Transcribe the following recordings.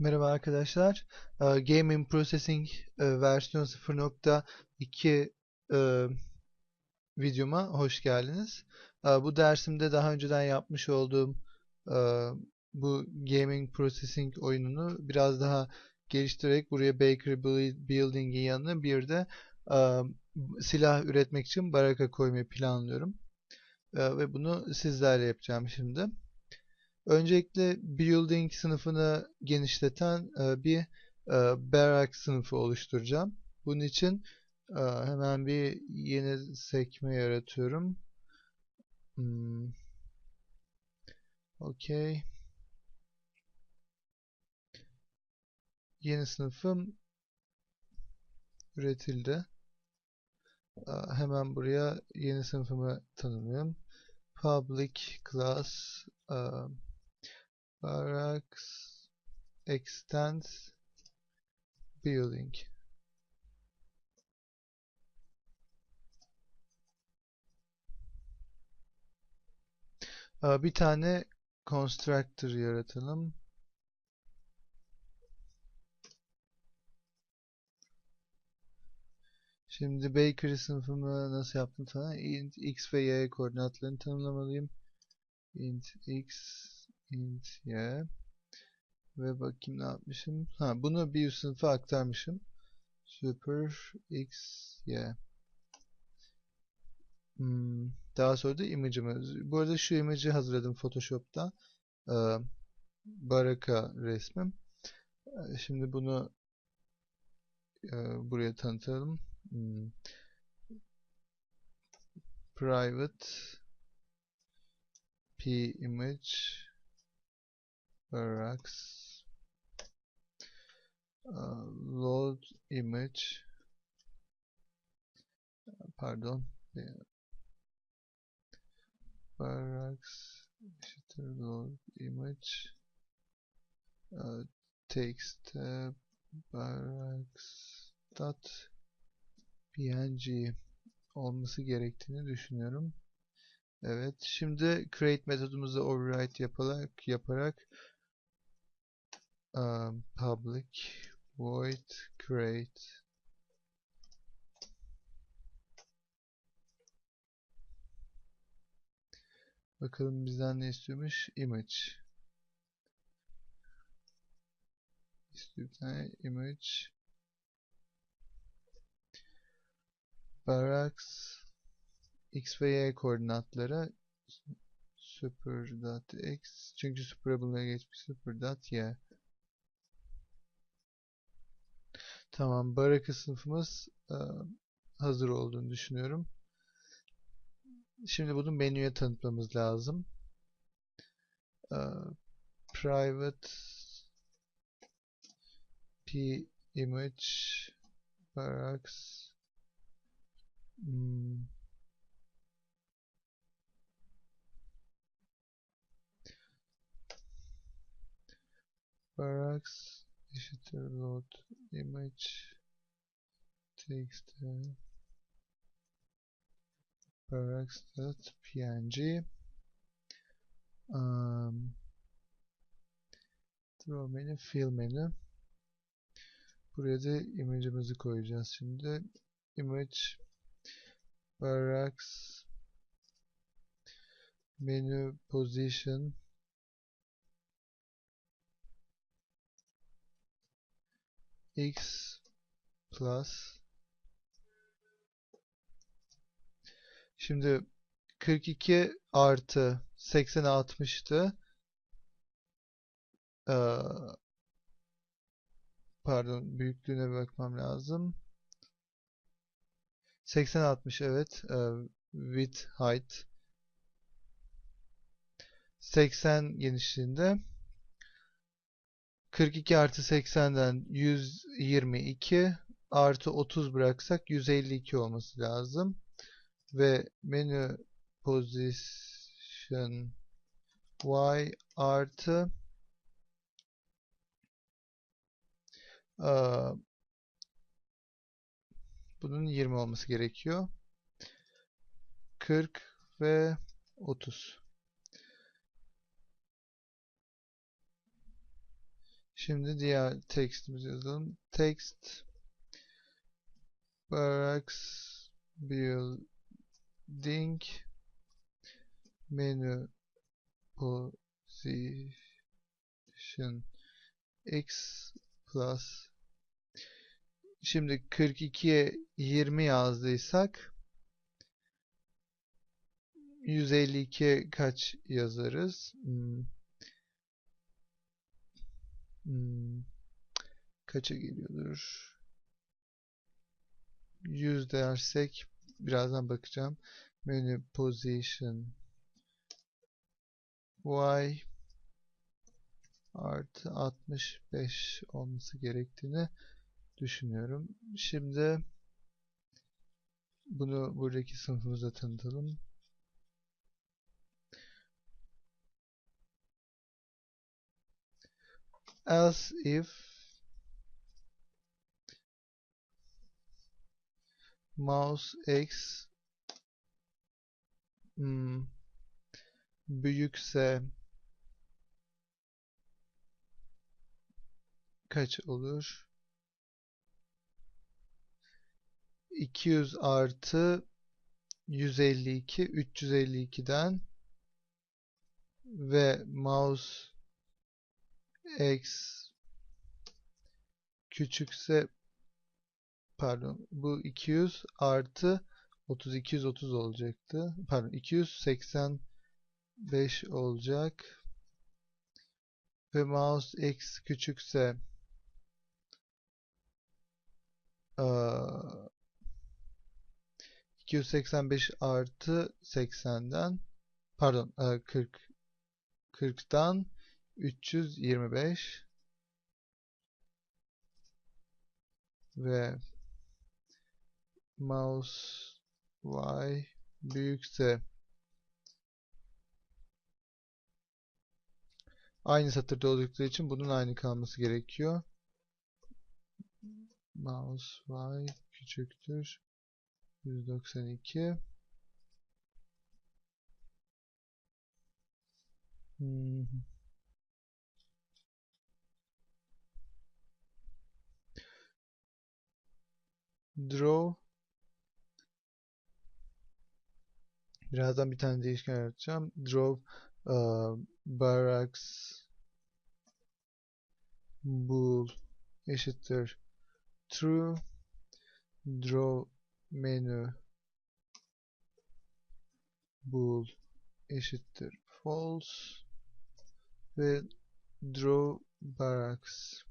Merhaba arkadaşlar. Ee, Gaming Processing e, versiyon 0.2 e, videoma hoş geldiniz. Ee, Bu dersimde daha önceden yapmış olduğum e, bu Gaming Processing oyununu biraz daha geliştirerek buraya Bakery Building'in yanına bir de silah üretmek için baraka koymayı planlıyorum. E, Ve bunu sizlerle yapacağım şimdi. Öncelikle building sınıfını genişleten e, bir e, barrack sınıfı oluşturacağım. Bunun için e, hemen bir yeni sekme yaratıyorum. Hmm. Okey. Yeni sınıfım üretildi. Hemen buraya yeni sınıfımı tanımlıyorum. Public class e, barracks extends building. Ee, Bir tane constructor yaratalım. Şimdi bakery sınıfımı nasıl yaptım sana? int x ve y koordinatlarını tanımlamalıyım. int x, int y ve bakayım ne yapmışım. Ha, bunu bir üst sınıfa aktarmışım. Super x, y. Hmm, daha sonra da image'ımı. Bu arada şu image'i hazırladım Photoshop'ta. Ee, baraka resmim. Ee, Şimdi bunu e, buraya tanıtalım. Hmm. Private p image barracks uh, load image pardon barracks eşittir load image uh, text tab barracks dot png olması gerektiğini düşünüyorum. Evet, şimdi create metodumuzu override yaparak yaparak um, public void create Bakalım bizden ne istiyormuş? Image. İstiyor bir tane image. Barracks x ve y koordinatları super.x çünkü superable'e geçmiş super.y Tamam, baraka sınıfımız e, hazır olduğunu düşünüyorum. Şimdi bunu menüye tanıtmamız lazım. E, private p image barracks hmm. Eşittir load image text barracks.png um, draw menu fill menü buraya da image'imizi koyacağız şimdi. İmage barracks menu position x plus. Şimdi 42 artı 80 60'tı ee, pardon büyüklüğüne bakmam lazım. 80 60 evet. Ee, width height. 80 genişliğinde 42 artı 80'den 122 artı 30 bıraksak 152 olması lazım. Ve menü position y artı aa, bunun 20 olması gerekiyor. 40 ve 30. Şimdi diğer tekstimizi yazalım. Text barracks building menu position x plus şimdi 42'ye 20 yazdıysak 152'ye kaç yazarız? Hmm. Hmm. Kaça geliyordur? 100 dersek birazdan bakacağım. Menü position y artı 65 olması gerektiğini düşünüyorum. Şimdi bunu buradaki sınıfımıza tanıtalım. Else if mouse x hmm, büyükse kaç olur? 200 artı 152 352'den ve mouse x küçükse pardon bu 200 artı 30 230 olacaktı. Pardon 285 olacak. Ve mouse x küçükse aa, 285 artı 80'den pardon 40 40'dan 325 ve mouse y büyükse aynı satırda oldukları için bunun aynı kalması gerekiyor. Mouse y küçüktür 192 hmm. Draw. Birazdan bir tane değişken yaratacağım. Draw uh, barracks bool eşittir true. Draw menu bool eşittir false. Ve draw barracks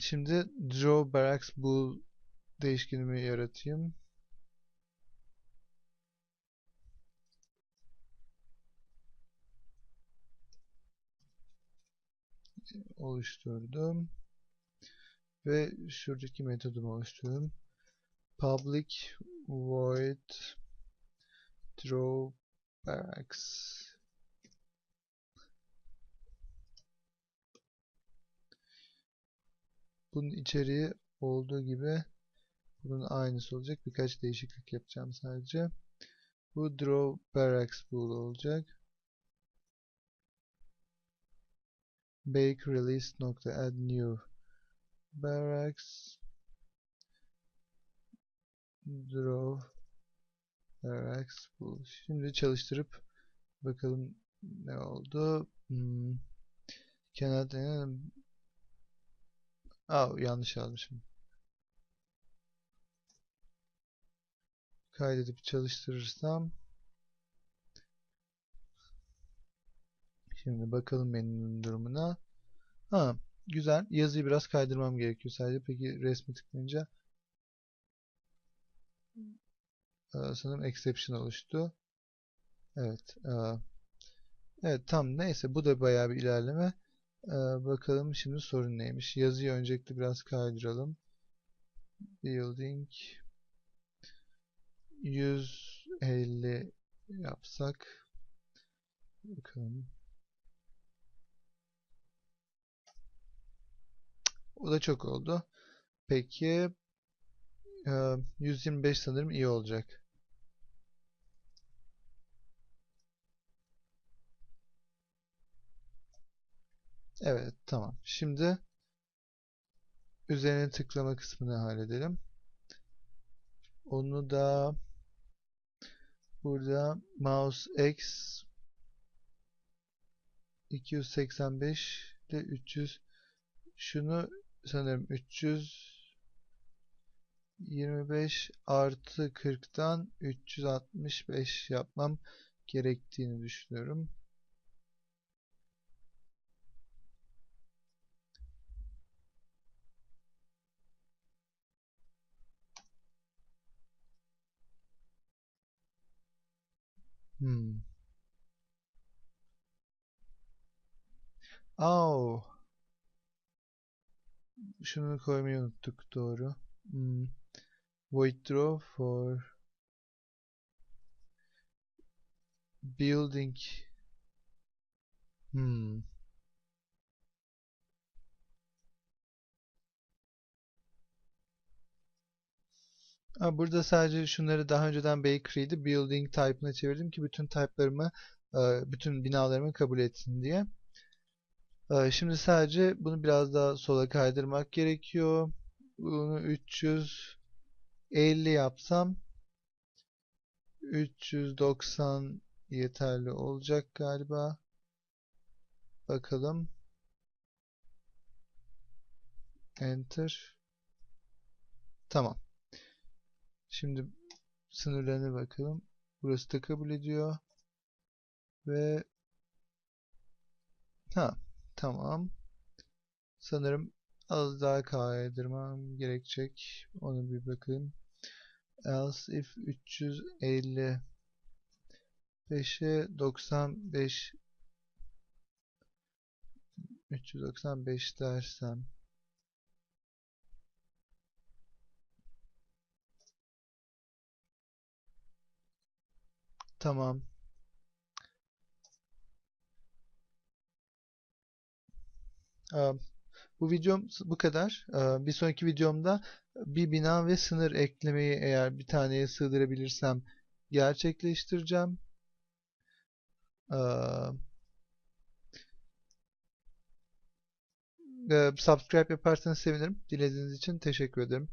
şimdi draw barracks bool değişkenimi yaratayım. oluşturdum. Ve şuradaki metodumu oluşturdum. Public void draw barracks Bunun içeriği olduğu gibi bunun aynısı olacak. Birkaç değişiklik yapacağım sadece. Bu draw barracks bool olacak. bake release nokta add new barracks draw barracks bool. Şimdi çalıştırıp bakalım ne oldu. Hmm. Cannot Aa yanlış yazmışım. Kaydedip çalıştırırsam Şimdi bakalım menünün durumuna. Ha, güzel. Yazıyı biraz kaydırmam gerekiyor sadece. Peki resmi tıklayınca sanırım exception oluştu. Evet. Evet tam neyse bu da bayağı bir ilerleme. Ee, bakalım şimdi sorun neymiş. Yazıyı öncelikle biraz kaydıralım. Building 150 yapsak bakalım. O da çok oldu. Peki 125 sanırım iyi olacak. Evet, tamam. Şimdi üzerine tıklama kısmını halledelim. Onu da burada mouse X 285 ile 300 şunu sanırım 325 artı 40'tan 365 yapmam gerektiğini düşünüyorum. Hmm. Oh. Şunu koymayı unuttuk doğru. Hmm. Void for building. Hmm. Burada sadece şunları daha önceden bakery'di building type'ına çevirdim ki bütün type'larımı e, bütün binalarımı kabul etsin diye. E, Şimdi sadece bunu biraz daha sola kaydırmak gerekiyor. Bunu 350 yapsam 390 yeterli olacak galiba. Bakalım. Enter. Tamam. Şimdi sınırlarına bakalım. Burası da kabul ediyor. Ve ha tamam. Sanırım az daha kaydırmam gerekecek. Onu bir bakayım. Else if 350 5'e 95 395 dersem Tamam. Ee, Bu videom bu kadar. Ee, Bir sonraki videomda bir bina ve sınır eklemeyi eğer bir taneye sığdırabilirsem gerçekleştireceğim. Ee, Subscribe yaparsanız sevinirim. Dilediğiniz için teşekkür ederim.